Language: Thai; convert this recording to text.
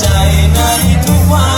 ใจในทุกวัน